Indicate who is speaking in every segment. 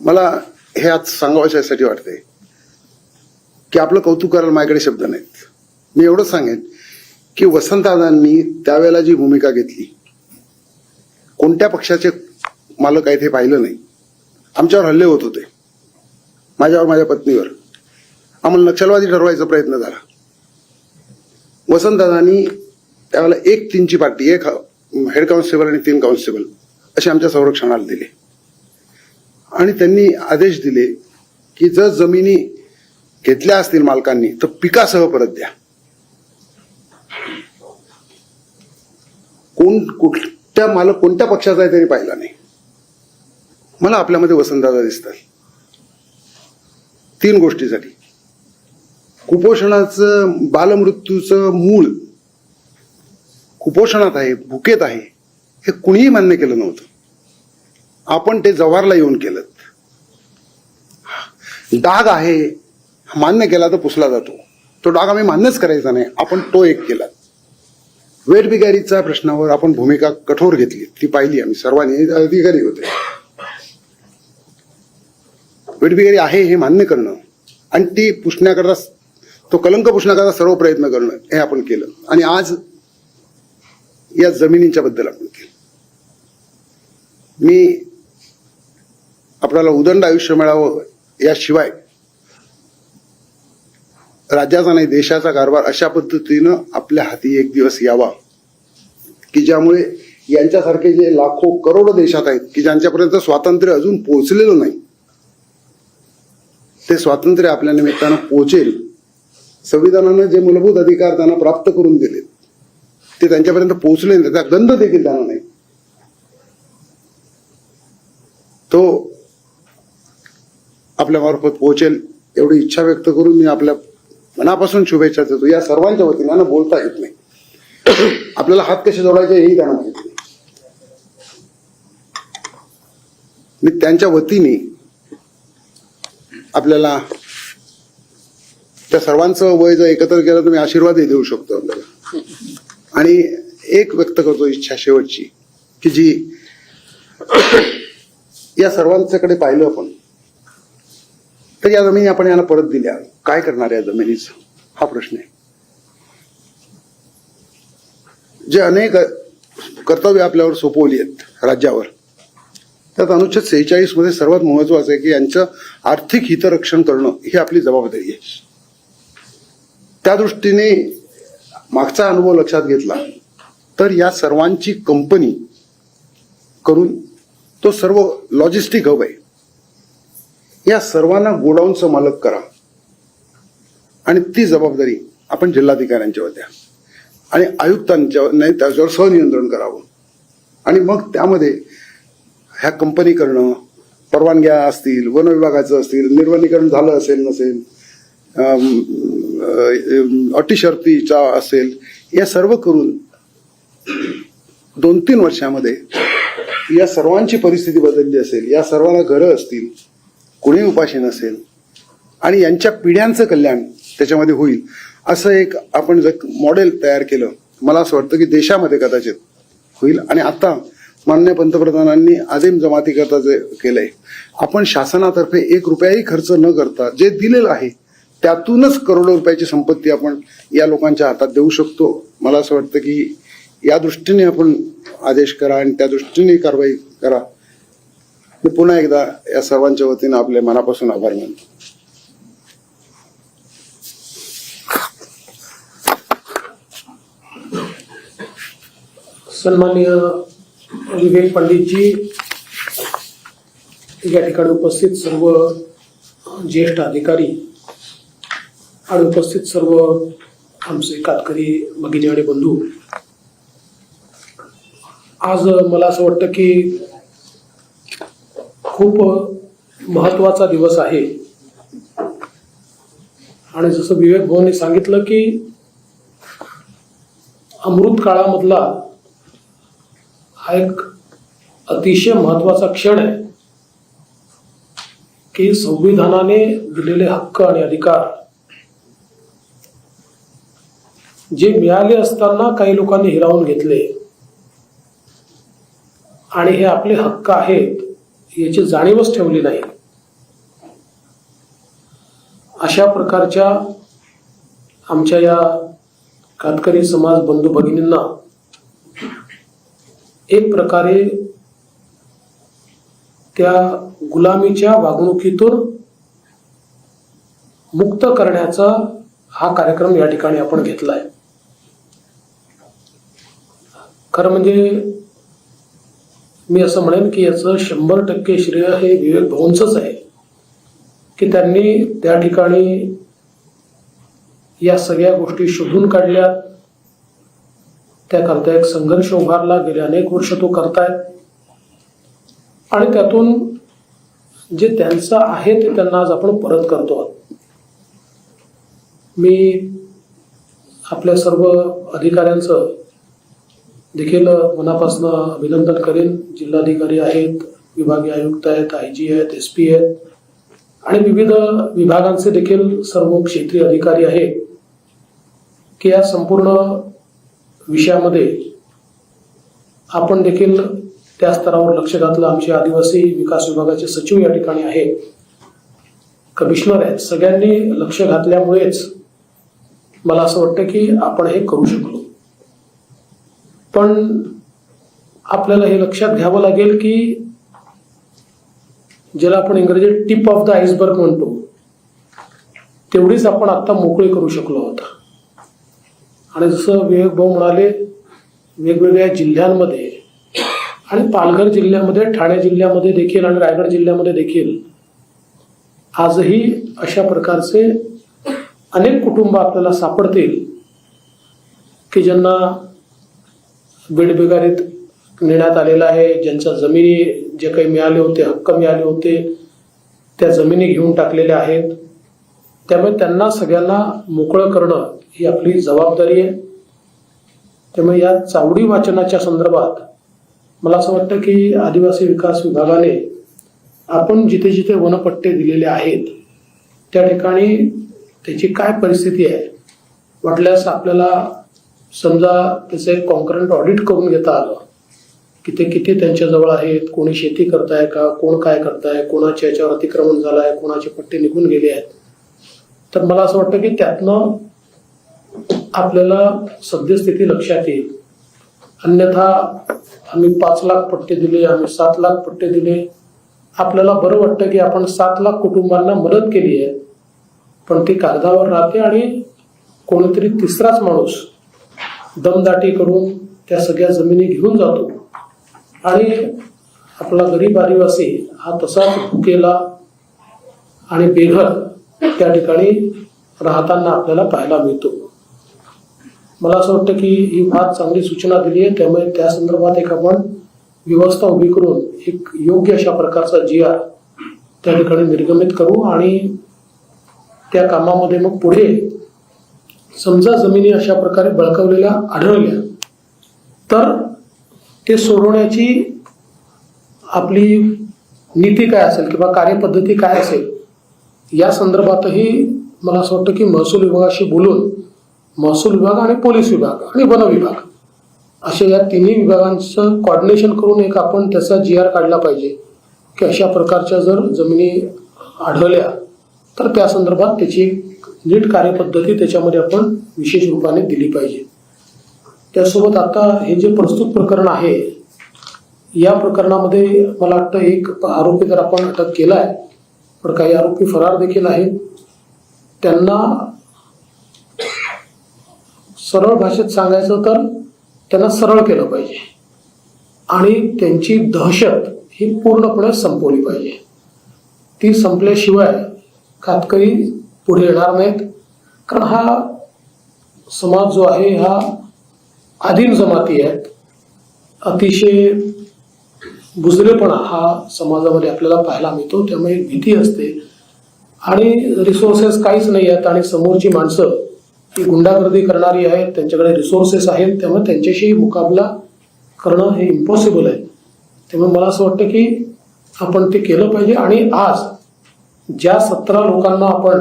Speaker 1: मला हे आज सांगावं यासाठी वाटतंय की आपलं कौतुक करायला माझ्याकडे शब्द नाहीत. मी एवढंच सांगेन की वसंतदादांनी त्यावेळेला जी भूमिका घेतली कोणत्या पक्षाचे मालक आहेत हे पाहिलं नाही. आमच्यावर हल्ले होत होते. माझ्यावर माझ्या पत्नीवर. आम्हाला नक्षलवादी ठरवायचा प्रयत्न झाला. वसंतदादांनी त्यावेळेला एक तीनची पार्टी एक हेड कॉन्स्टेबल आणि तीन कॉन्स्टेबल असे आमच्या संरक्षणाला दिले. आणि त्यांनी आदेश दिले की जर जमिनी घेतल्या असतील मालकांनी तर पिकासह परत द्या. कोण कुठल्या मालक कोणत्या पक्षाचा आहे त्यांनी पाहिला नाही. मला आपल्यामध्ये वसंतदादा दिसतात. तीन गोष्टीसाठी. कुपोषणाचं बालमृत्यूचं मूळ कुपोषणात आहे भुकेत आहे हे कुणीही मान्य केलं नव्हतं. आपण ते जव्हारला येऊन केलं. डाग आहे मान्य केला तर पुसला जातो. तो डाग आम्ही मान्यच करायचा नाही आपण तो एक केला. वेठबिगारीच्या प्रश्नावर आपण भूमिका कठोर घेतली ती पाहिली आम्ही सर्वांनी अधिकारी होते. वेठबिगारी आहे हे मान्य करणं आणि ती पुसण्याकरता तो कलंक पुसण्याकरता सर्व प्रयत्न करणं हे आपण केलं. आणि आज या जमिनींच्या बद्दल आपण केलं. मी आपल्याला उदंड आयुष्य मिळावं याशिवाय राज्याचा नाही देशाचा कारभार अशा पद्धतीनं आपल्या हाती एक दिवस यावा. की ज्यामुळे यांच्यासारखे जे लाखो करोडो देशात आहेत की ज्यांच्यापर्यंत स्वातंत्र्य अजून पोहोचलेलं नाही ते स्वातंत्र्य आपल्या निमित्तानं पोहोचेल. संविधानानं जे मूलभूत अधिकार त्यांना प्राप्त करून दिलेत ते त्यांच्यापर्यंत पोहोचले नाही त्याचा गंध देखील त्यांना नाही तो आपल्यामार्फत पोहोचेल एवढी इच्छा व्यक्त करून मी आपल्या मनापासून शुभेच्छा देतो. या सर्वांच्या वतीने ना बोलता येत नाही. आपल्याला हात कसे जोडायचे हेही त्यांना माहीत नाही. मी त्यांच्या वतीने आपल्याला त्या सर्वांचं वय जर एकत्र केलं तर मी आशीर्वादही देऊ शकतो आपल्याला. आणि एक व्यक्त करतो इच्छा शेवटची की जी या सर्वांच्याकडे पाहिलं आपण. तर या जमिनी आपण यांना परत दिल्या. काय करणार या जमिनीचं? हा प्रश्न आहे. जे अनेक कर्तव्य आपल्यावर सोपवली आहेत राज्यावर त्यात अनुच्छेद सेहेचाळीसमध्ये सर्वात महत्वाचं आहे की यांचं आर्थिक हितरक्षण करणं ही आपली जबाबदारी आहे. त्या दृष्टीने मागचा अनुभव लक्षात घेतला तर या सर्वांची कंपनी करून तो सर्व लॉजिस्टिक हब आहे. या सर्वांना गोडाऊनचं मालक करा. आणि ती जबाबदारी आपण जिल्हाधिकाऱ्यांच्यावर द्या आणि आयुक्तांच्या नाही त्याच्यावर सहनियंत्रण करावं. आणि मग त्यामध्ये ह्या कंपनी करणं परवानग्या असतील वन विभागाचं असतील निर्वनीकरण झालं असेल नसेल अटी शर्तीचा असेल या सर्व करून दोन तीन वर्षामध्ये या सर्वांची परिस्थिती बदलली असेल या सर्वांना घरं असतील कोणी उपाशी नसेल आणि यांच्या पिढ्यांचं कल्याण त्याच्यामध्ये होईल असं एक आपण जर मॉडेल तयार केलं मला असं वाटतं की देशामध्ये कदाचित होईल. आणि आता मान्य पंतप्रधानांनी आदिम जमाती करता जे केलंय आपण शासनातर्फे एक रुपयाही खर्च न करता जे दिलेलं आहे त्यातूनच करोडो रुपयाची संपत्ती आपण या लोकांच्या हातात देऊ शकतो. मला असं वाटतं की या दृष्टीने आपण आदेश करा आणि त्या दृष्टीने कारवाई करा. मी पुन्हा एकदा या सर्वांच्या वतीनं आपले मनापासून आभार मानतो.
Speaker 2: सन्माननीय विवेक पंडितजी या ठिकाणी उपस्थित सर्व ज्येष्ठ अधिकारी आणि उपस्थित सर्व आमचे कातकरी भगिनी आणि बंधू. आज मला असं वाटतं की खूप महत्त्वाचा दिवस आहे. आणि जसं विवेक भाऊंनी सांगितलं की अमृत काळामधला हा एक अतिशय महत्त्वाचा क्षण आहे की संविधानाने दिलेले हक्क आणि अधिकार जे मिळाले असताना काही लोकांनी हिरावून घेतले. आणि हे आपले हक्क आहेत. याची जाणीवच ठेवली नाही. अशा प्रकारच्या आमच्या या कातकरी समाज बंधू भगिनींना एक प्रकारे त्या गुलामीच्या वागणुकीतून मुक्त करण्याचा हा कार्यक्रम या ठिकाणी आपण घेतलाय. खरं म्हणजे मी असं म्हणेन की याचं शंभर टक्के श्रेय हे विवेक भवनचंच आहे की त्यांनी त्या ठिकाणी या सगळ्या गोष्टी शोधून काढल्या. त्याकरता एक संघर्ष उभारला गेले अनेक वर्ष तो करतायत. आणि त्यातून जे त्यांचं आहे ते त्यांना आज आपण परत करतो आहोत. मी आपल्या सर्व अधिकाऱ्यांचं देखील मनापासून अभिनंदन करेन. जिल्हाधिकारी आहेत विभागीय आयुक्त आहेत आय जी आहेत एस पी आहेत. आणि विविध विभागांचे देखील सर्व क्षेत्रीय अधिकारी आहेत. की या संपूर्ण विषयामध्ये आपण देखील त्या स्तरावर लक्ष घातलं. आमचे आदिवासी विकास विभागाचे सचिव या ठिकाणी आहेत. कमिशनर आहेत. सगळ्यांनी लक्ष घातल्यामुळेच मला असं वाटतं की आपण हे करू शकलो. पण आपल्याला हे लक्षात घ्यावं लागेल की ज्याला आपण इंग्रजीत टिप ऑफ द आईसबर्ग म्हणतो तेवढीच आपण आत्ता मोकळी करू शकलो आहोत. आणि जसं विवेक भाऊ म्हणाले वेगवेगळ्या जिल्ह्यांमध्ये आणि पालघर जिल्ह्यामध्ये ठाणे जिल्ह्यामध्ये देखील आणि रायगड जिल्ह्यामध्ये देखील आजही अशा प्रकारचे अनेक कुटुंब आपल्याला सापडतील की ज्यांना बिडबिगारीत नेण्यात आलेलं आहे. ज्यांच्या जमिनी जे काही मिळाले होते हक्क मिळाले होते त्या जमिनी घेऊन टाकलेल्या आहेत. त्यामुळे त्यांना सगळ्यांना मोकळं करणं ही आपली जबाबदारी आहे. त्यामुळे या चावडी वाचनाच्या संदर्भात मला असं वाटतं की आदिवासी विकास विभागाने आपण जिथे जिथे वनपट्टे दिलेले आहेत त्या ठिकाणी त्याची काय परिस्थिती आहे वाटल्यास आपल्याला समजा त्याचं एक कॉन्क्रेंट ऑडिट करून घेता आलं की ते किती त्यांच्याजवळ आहेत कोणी शेती करताय का कोण काय करताय कोणाच्या याच्यावर अतिक्रमण झालं आहे कोणाचे पट्टे निघून गेले आहेत तर मला असं वाटतं की त्यातनं आपल्याला सद्यस्थिती लक्षात येईल. अन्यथा आम्ही पाच लाख पट्टे दिले आम्ही सात लाख पट्टे दिले. आपल्याला बरं वाटतं की आपण सात लाख कुटुंबांना मदत केली आहे पण ती कागदावर राहते आणि कोणीतरी तिसराच माणूस दमदाटी करून त्या सगळ्या जमिनी घेऊन जातो. आणि आपला गरीब आदिवासी हा तसाच भुकेला आणि बेघर त्या ठिकाणी राहताना आपल्याला पाहायला मिळतो. मला असं वाटतं की ही फार चांगली सूचना दिली आहे. त्यामुळे त्या संदर्भात एक आपण व्यवस्था उभी करून एक योग्य अशा प्रकारचा जी आर त्या ठिकाणी निर्गमित करू आणि त्या कामामध्ये मग पुढे समजा जमिनी अशा प्रकारे बळकवलेल्या आढळल्या तर ते सोडवण्याची आपली नीती काय असेल किंवा कार्यपद्धती काय असेल या संदर्भातही मला असं वाटतं की महसूल विभागाशी बोलून महसूल विभाग आणि पोलीस विभाग आणि वन विभाग अशा या तिन्ही विभागांचं कॉर्डिनेशन करून एक आपण त्याचा जी आर काढला पाहिजे की अशा प्रकारच्या जर जमिनी आढळल्या तर त्या संदर्भात त्याची नीट कार्यपद्धती त्याच्यामध्ये आपण विशेष रूपाने दिली पाहिजे. त्यासोबत आता हे जे प्रस्तुत प्रकरण आहे या प्रकरणामध्ये मला वाटतं एक आरोपी तर आपण अटक केला आहे पण काही आरोपी फरार देखील आहेत. त्यांना सरळ भाषेत सांगायचं तर त्यांना सरळ केलं पाहिजे. आणि त्यांची दहशत ही पूर्णपणे संपवली पाहिजे. ती संपल्याशिवाय कातकरी पुढे येणार नाहीत. कारण हा समाज जो आहे हा आदिम जमाती आहेत अतिशय बुजरेपणा हा समाजामध्ये आपल्याला पाहायला मिळतो. त्यामुळे भीती असते. आणि रिसोर्सेस काहीच नाही आहेत आणि समोरची माणसं ही गुंडागर्दी करणारी आहेत. त्यांच्याकडे रिसोर्सेस आहेत. त्यामुळे त्यांच्याशी मुकाबला करणं हे इम्पॉसिबल आहे. त्यामुळे मला असं वाटतं की आपण ते केलं पाहिजे. आणि आज ज्या सतरा लोकांना आपण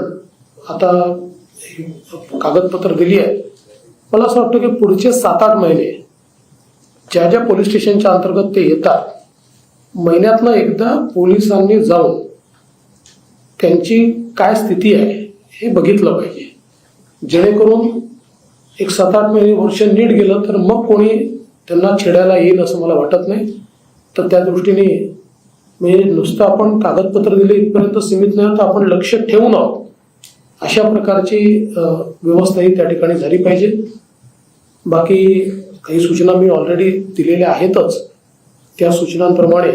Speaker 2: आता कागदपत्र दिली आहे. मला असं वाटतं की पुढचे सात आठ महिने ज्या ज्या पोलीस स्टेशनच्या अंतर्गत ते येतात महिन्यातनं एकदा पोलिसांनी जाऊन त्यांची काय स्थिती आहे हे बघितलं पाहिजे. जेणेकरून एक सात आठ महिने वर्ष नीट गेलं तर मग कोणी त्यांना छेडायला येईल असं मला वाटत नाही. तर त्या दृष्टीने म्हणजे नुसतं आपण कागदपत्र दिले इथपर्यंत सीमित नाही तर आपण लक्ष ठेवून आहोत. अशा प्रकारची व्यवस्थाही व्यवस्था ही त्या ठिकाणी झाली पाहिजे. बाकी काही सूचना मी ऑलरेडी दिलेल्या आहेतच. त्या सूचनांप्रमाणे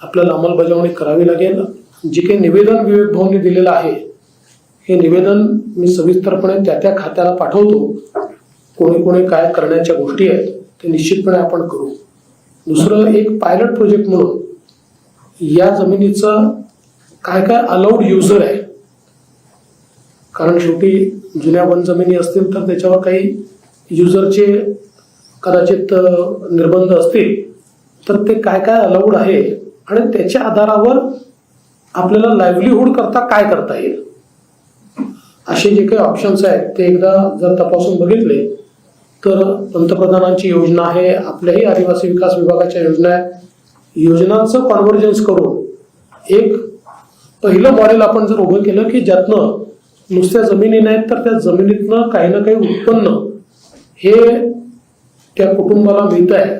Speaker 2: आपल्याला अंमलबजावणी करावी लागेल. जे काही निवेदन विवेक भवनने दिलेलं आहे हे निवेदन मी सविस्तरपणे त्या त्या खात्याला पाठवतो. कोणी कोणी काय करण्याच्या गोष्टी आहेत ते निश्चितपणे आपण करू. दुसरं एक पायलट प्रोजेक्ट म्हणून या जमिनीचं काय काय अलाउड युजर आहे कारण शेवटी जुन्या वन जमिनी असतील तर त्याच्यावर काही युजरचे कदाचित निर्बंध असतील तर ते काय काय अलाउड आहे आणि त्याच्या आधारावर आपल्याला लाईव्हलीहूड करता काय करता येईल? असे जे काही ऑप्शन्स आहेत ते एकदा जर तपासून बघितले तर पंतप्रधानांची योजना आहे आपल्याही आदिवासी विकास विभागाच्या योजना आहेत. योजनांचं कॉन्व्हर्जन्स करून एक पहिलं मॉडेल आपण जर उभं केलं की ज्यातनं नुसत्या जमिनी नाहीत तर त्या जमिनीतनं काही ना काही उत्पन्न हे त्या कुटुंबाला मिळत आहे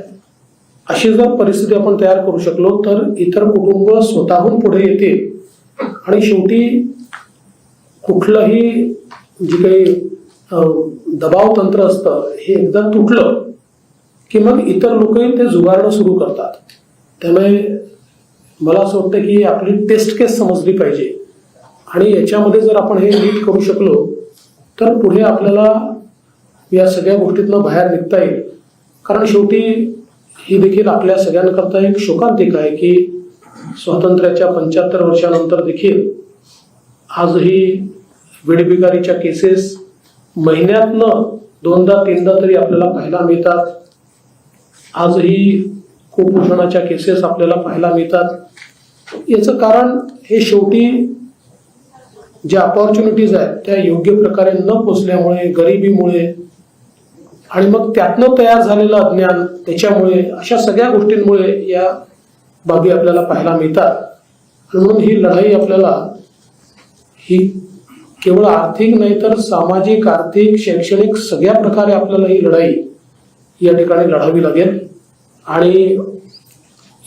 Speaker 2: अशी जर परिस्थिती आपण तयार करू शकलो तर इतर कुटुंब स्वतःहून पुढे येतील आणि शेवटी कुठलंही जे काही दबाव तंत्र असतं हे एकदा तुटलं की मग इतर लोकही ते जुगारणं सुरू करतात. त्यामुळे मला असं वाटतं की आपली टेस्ट केस समजली पाहिजे. आणि याच्यामध्ये जर आपण हे नीट करू शकलो तर पुढे आपल्याला या सगळ्या गोष्टीतनं बाहेर निघता येईल. कारण शेवटी ही देखील आपल्या सगळ्यांकरता एक शोकांतिक आहे की स्वातंत्र्याच्या पंच्याहत्तर वर्षानंतर देखील आजही वेडबिगारीच्या केसेस महिन्यातनं दोनदा तीनदा तरी आपल्याला पाहायला मिळतात. आजही कुपोषणाच्या केसेस आपल्याला पाहायला मिळतात. याचं कारण हे शेवटी ज्या अपॉर्च्युनिटीज आहेत त्या योग्य प्रकारे न पोचल्यामुळे गरिबीमुळे आणि मग त्यातनं तयार झालेलं अज्ञान त्याच्यामुळे अशा सगळ्या गोष्टींमुळे या बाबी आपल्याला पाहायला मिळतात. आणि म्हणून ही लढाई आपल्याला ही केवळ आर्थिक नाही तर सामाजिक आर्थिक शैक्षणिक सगळ्या प्रकारे आपल्याला ही लढाई या ठिकाणी लढावी लागेल. आणि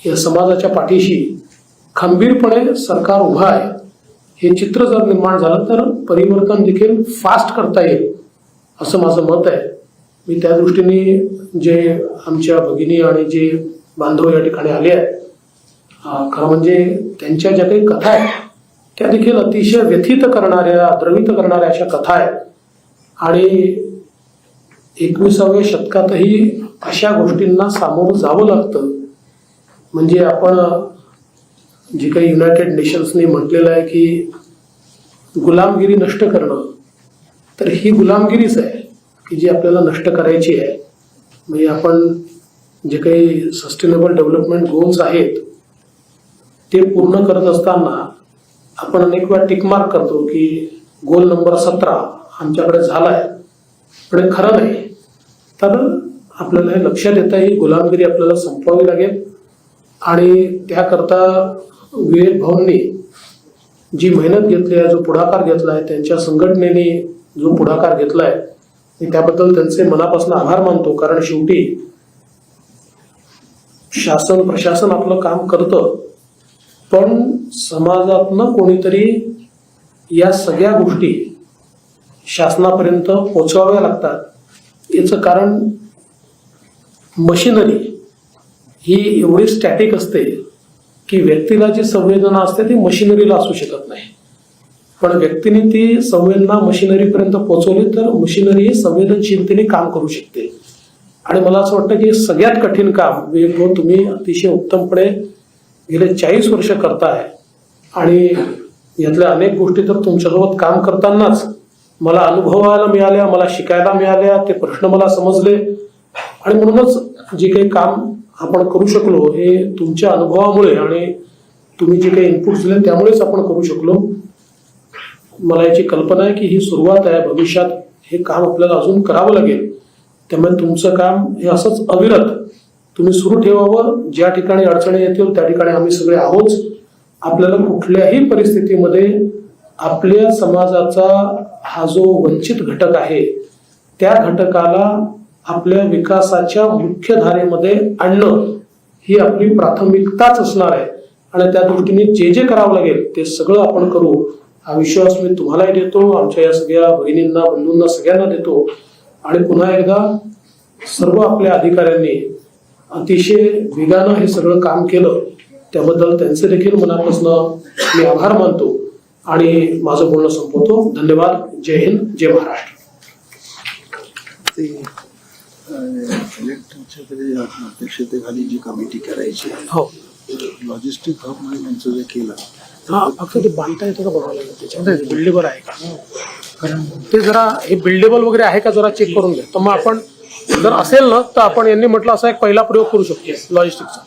Speaker 2: या समाजाच्या पाठीशी खंबीरपणे सरकार उभा आहे. हे चित्र जर निर्माण झालं तर परिवर्तन देखील फास्ट करता येईल असं माझं मत आहे. मी त्या दृष्टीने जे आमच्या भगिनी आणि जे बांधव या ठिकाणी आले आहेत खरं म्हणजे त्यांच्या ज्या काही कथा आहेत त्या देखील अतिशय व्यथित करणाऱ्या द्रवित करणाऱ्या अशा कथा आहेत. आणि एकविसाव्या शतकातही अशा गोष्टींना सामोरं जावं लागतं. म्हणजे आपण जे काही युनायटेड नेशन्सनी म्हटलेलं आहे की गुलामगिरी नष्ट करणं तर ही गुलामगिरीच आहे की जी आपल्याला नष्ट करायची आहे. म्हणजे आपण जे काही सस्टेनेबल डेव्हलपमेंट गोल्स आहेत ते पूर्ण करत असताना आपण अनेक वेळा टिकमार्क करतो की गोल नंबर सतरा आमच्याकडे झालाय पण हे खरं नाही. तर आपल्याला हे लक्षात येतं ही गुलामगिरी आपल्याला संपवावी लागेल. आणि त्याकरता विवेक भाऊंनी जी मेहनत घेतली आहे जो पुढाकार घेतला आहे त्यांच्या संघटनेने जो पुढाकार घेतला आहे मी त्याबद्दल त्यांचे मनापासून आभार मानतो. कारण शेवटी शासन प्रशासन आपलं काम करतं पण समाजातनं कोणीतरी या सगळ्या गोष्टी शासनापर्यंत पोचवाव्या लागतात. याचं कारण मशिनरी ही एवढी स्टॅटिक असते की व्यक्तीला जी संवेदना असते ती मशिनरीला असू शकत नाही. पण व्यक्तीने ती संवेदना मशिनरीपर्यंत पोहोचवली तर मशिनरी संवेदनशीलतेने काम करू शकते. आणि मला असं वाटतं की सगळ्यात कठीण काम विवेक तुम्ही अतिशय उत्तमपणे गेले चाळीस वर्ष करताय आणि यातल्या अनेक गोष्टी तर तुमच्यासोबत काम करतानाच मला अनुभवायला मिळाल्या मला शिकायला मिळाल्या ते प्रश्न मला समजले. आणि म्हणूनच जे काही काम आपण करू शकलो हे तुमच्या अनुभवामुळे आणि तुम्ही जे काही इनपुट दिले त्यामुळेच आपण करू शकलो. मला याची कल्पना आहे की ही सुरुवात आहे भविष्यात हे काम आपल्याला अजून करावं लागेल. त्यामुळे तुमचं काम हे असंच अविरत तुम्ही सुरू ठेवावं. ज्या ठिकाणी अडचणी येतील त्या ठिकाणी आम्ही सगळे आहोत. आपल्याला कुठल्याही परिस्थितीमध्ये आपल्या समाजाचा हा जो वंचित घटक आहे त्या घटकाला आपल्या विकासाच्या मुख्य धारेमध्ये आणणं ही आपली प्राथमिकताच असणार आहे. आणि त्या दृष्टीने जे जे करावं लागेल ते सगळं आपण करू. हा विश्वास मी तुम्हालाही देतो आमच्या या सगळ्या बहिणींना बंधूंना सगळ्यांना देतो. आणि पुन्हा एकदा सर्व आपल्या अधिकाऱ्यांनी अतिशय वेगानं हे सगळं काम केलं. त्याबद्दल त्यांचे देखील मनापासून मी आभार मानतो. आणि माझं बोलणं संपवतो. धन्यवाद. जय हिंद. जय महाराष्ट्र.
Speaker 3: ते इलेक्ट्रिकच्या तरी अध्यक्षतेखाली जी कमिटी करायची
Speaker 2: हो.
Speaker 3: लॉजिस्टिक हब म्हणून यांचं जे केलं
Speaker 2: हा फक्त ते बांधता येतं का बघावं लागेल त्याच्यामध्ये बिल्डेबल आहे का? कारण ते जरा हे बिल्डेबल वगैरे आहे का जरा चेक करून घ्या. तर मग आपण जर असेल ना तर आपण यांनी म्हटलं असा एक पहिला प्रयोग करू शकतो लॉजिस्टिकचा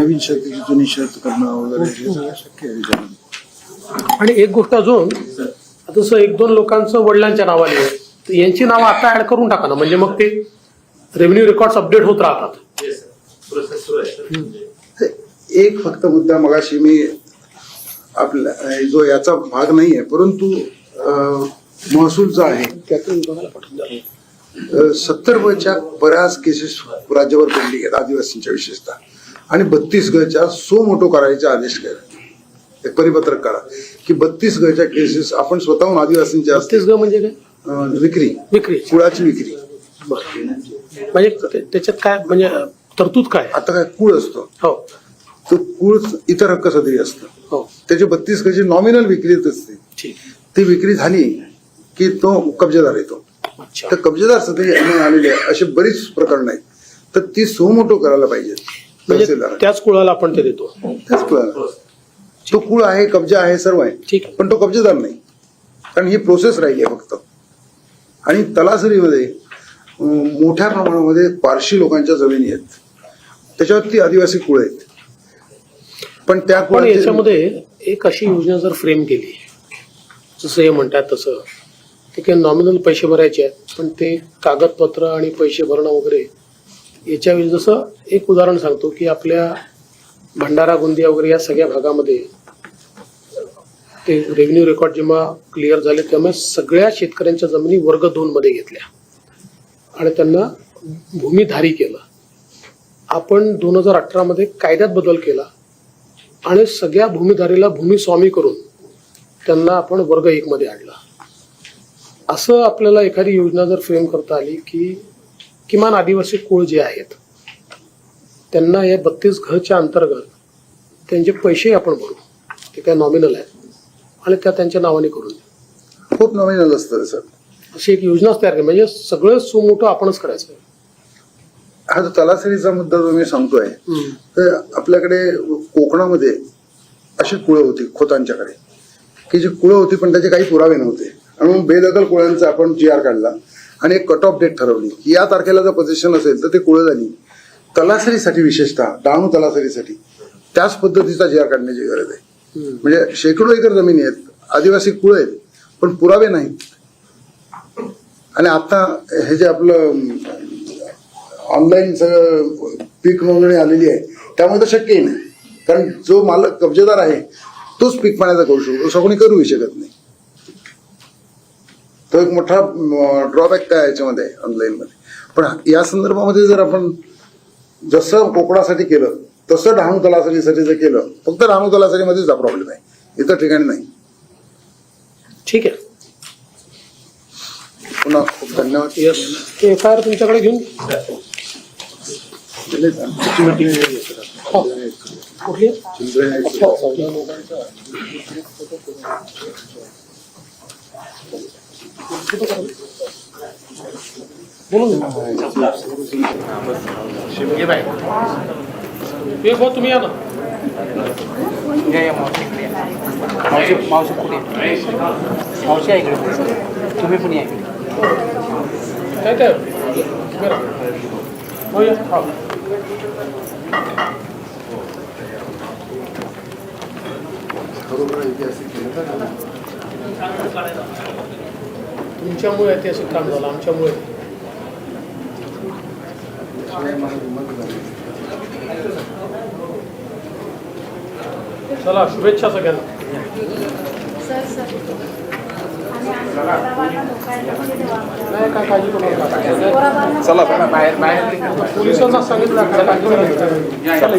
Speaker 3: नवीन शर्त जुनी शर्त करणं वगैरे हे सगळं शक्य आहे.
Speaker 2: आणि एक गोष्ट अजून आता जसं एक दोन लोकांचं वडिलांच्या नावाने आहे. तर यांची नावं आता ऍड करून टाका ना. म्हणजे मग ते रेव्हेन्यू रेकॉर्ड अपडेट होत राहतात.
Speaker 1: एक फक्त मुद्दा मगाशी मी आपल्या अ, जो याचा भाग नाहीये परंतु अ, महसूलचा आहे
Speaker 2: त्यातून बघायला पाठवून द्या.
Speaker 1: सत्तर वयच्या बऱ्याच केसेस राज्यावर पेंडिंग आहेत आदिवासींच्या विशेषतः. आणि बत्तीस गच्या सो मोठो करायचे आदेश केला. एक परिपत्रक करा. की बत्तीस गच्या केसेस आपण स्वतःहून आदिवासींच्या असते
Speaker 2: छत्तीसगड म्हणजे काय?
Speaker 1: विक्री.
Speaker 2: विक्री.
Speaker 1: कुळाची विक्री.
Speaker 2: म्हणजे ते- त्याच्यात काय म्हणजे तरतूद काय?
Speaker 1: आता काय कुळ असतो.
Speaker 2: हो.
Speaker 1: तो कुळ इतर हक्क सदरी असतं.
Speaker 2: हो.
Speaker 1: त्याची बत्तीस गची नॉमिनल विक्रीत असते.
Speaker 2: ठीक.
Speaker 1: ती विक्री झाली की तो कब्जेदार येतो.
Speaker 2: अच्छा.
Speaker 1: तर कब्जेदार सदरी म्हणून आलेले आहे असे बरीच प्रकरण आहेत. तर ती सोमोटो करायला पाहिजे.
Speaker 2: म्हणजे
Speaker 1: तहसीलदार
Speaker 2: त्याच कुळाला आपण ते देतो.
Speaker 1: त्याच कुळाला. तो कुळ आहे कब्जा आहे सर्व आहे.
Speaker 2: ठीक.
Speaker 1: पण तो कब्जेदार नाही. कारण ही प्रोसेस राहिली आहे. आणि तलासरीमध्ये मोठ्या प्रमाणामध्ये पारशी लोकांच्या जमिनी आहेत. त्याच्यावरती आदिवासी कुळ आहेत. पण त्या
Speaker 2: पण याच्यामध्ये एक अशी योजना जर फ्रेम केली जसं हे म्हणतात तसं ते काही नॉमिनल पैसे भरायचे आहेत पण ते कागदपत्र आणि पैसे भरणं वगैरे याच्यावेळी जसं एक उदाहरण सांगतो की आपल्या भंडारा गोंदिया वगैरे या सगळ्या भागामध्ये ते रेव्हेन्यू रेकॉर्ड जेव्हा क्लिअर झाले त्यामुळे सगळ्या शेतकऱ्यांच्या जमिनी वर्ग दोन मध्ये घेतल्या. आणि त्यांना भूमिधारी केलं. आपण दोन हजार अठरामध्ये कायद्यात बदल केला. आणि सगळ्या भूमिधारीला भूमिस्वामी करून त्यांना आपण वर्ग एक मध्ये आणला. असं आपल्याला एखादी योजना जर फ्रेम करता आली की किमान आदिवासी कुळ जे आहेत त्यांना या बत्तीस घच्या अंतर्गत त्यांचे पैसे आपण भरू. ते काय नॉमिनल आहे आणि त्या त्यांच्या नावाने करून देऊ.
Speaker 1: खूप नॉमिनल असतं सर
Speaker 2: अशी एक योजनाच तयार केली म्हणजे सगळं सुमोठं आपणच करायचं.
Speaker 1: हा जो तलासरीचा मुद्दा जो मी सांगतोय. तर आपल्याकडे कोकणामध्ये अशी कुळं होती खोतांच्याकडे की जी कुळं होती पण त्याचे काही पुरावे नव्हते आणि मग बेदखल कुळांचा आपण जी आर काढला आणि एक कट ऑफ डेट ठरवली की या तारखेला जर पोझिशन असेल तर ते कुळं झाली तलासरीसाठी विशेषतः डहाणू तलासरीसाठी त्याच पद्धतीचा जी आर काढण्याची गरज आहे. म्हणजे शेकडो एकर जमिनी आहेत आदिवासी कुळ आहेत पण पुरावे नाहीत. आणि आता हे जे आपलं ऑनलाईन सगळं पीक नोंदणी आलेली आहे त्यामुळे तर शक्यही नाही. कारण जो मालक कब्जेदार आहे तोच पीक पाण्याचा करू शकतो असं कोणी करूही शकत नाही. तो एक मोठा ड्रॉबॅक काय याच्यामध्ये ऑनलाईनमध्ये पण या संदर्भामध्ये जर आपण जसं कोकणासाठी केलं तसं डहाणू तलासरीसाठी जर केलं फक्त डहाणू तलासरीमध्येच हा प्रॉब्लेम आहे. इतर ठिकाणी नाही.
Speaker 2: ठीक आहे.
Speaker 1: पुन्हा खूप धन्यवाद.
Speaker 2: येस एफ़ आय आर तुमच्याकडे घेऊन. हो. कुठली? हो. बोलून घ्या. हे भाऊ तुम्ही या ना
Speaker 4: या या मावशी इकडे या. मावशी मावशी पुढे मावशी आहे इकडे तुम्ही पण या इकडे
Speaker 2: काय काय उभे हो या तुमच्यामुळे ऐतिहासिक काम झालं आमच्यामुळे. चला शुभेच्छा सगळ्यांना. नाही काय काळजी करू
Speaker 4: चला बाहेर बाहेर
Speaker 2: पोलिसांना सांगितलं. चला.